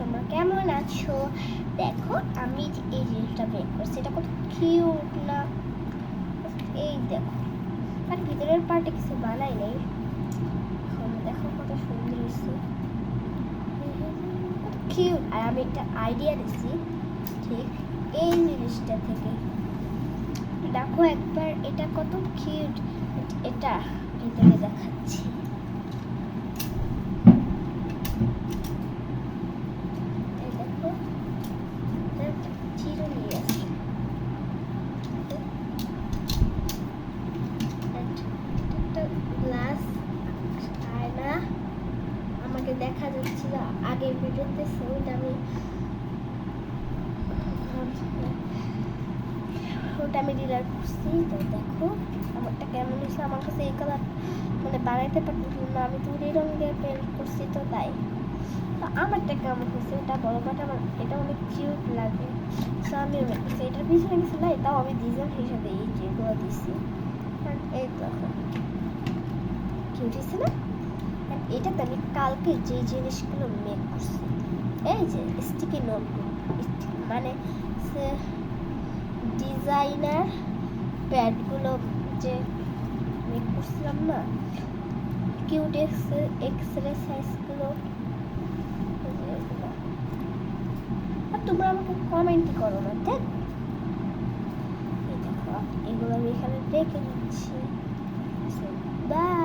তোমরা কেমন আছো? দেখো, আমি এই জিনিসটা বের করছি, এটা কত কিউট না? এই দেখো, আর ভিতরের পার্টে কিছু বানাই নেই। এখন দেখো কত সুন্দর হয়েছে। কত কিউট আর আমি একটা আইডিয়া দিছি, ঠিক এই জিনিসটা থেকে। দেখো একবার এটা কত কিউট এটা ভিতরে দেখাচ্ছি এই দেখো এটা একটা চিরুনি আছে একটা গ্লাস আয়না আমাকে দেখা যাচ্ছিল আগের ভিডিওতে ওইটা আমি ওটা আমি ডিলার করছি। তো দেখো, আমারটা কেমন হয়েছে? আমার কাছে এই কালার মানে বানাইতে পারতেছিলাম না। আমি তুলি রঙ দিয়ে পেন্ট করছি তো তাই। তো আমারটা কেমন হয়েছে? এটা বড় বাট আমার, এটা অনেক কিউট লাগে। তো আমি করছি এটার পিছনে কিছু নাই, তাও আমি ডিজাইন হিসাবে এই যেগুলো দিছি। এই দেখো কিউট হয়েছে না? এটাতে আমি কালকে যে জিনিসগুলো মেক করছি, এই যে স্টিকি নোটবুক মানে ডিজাইনার প্যাডগুলো যে মেক করছিলাম না কিউট এক্স এক্সরে সাইজগুলো আর তোমরা আমাকে কমেন্ট করো না, দেখ। এগুলো আমি এখানে রেখে দিচ্ছি। বাই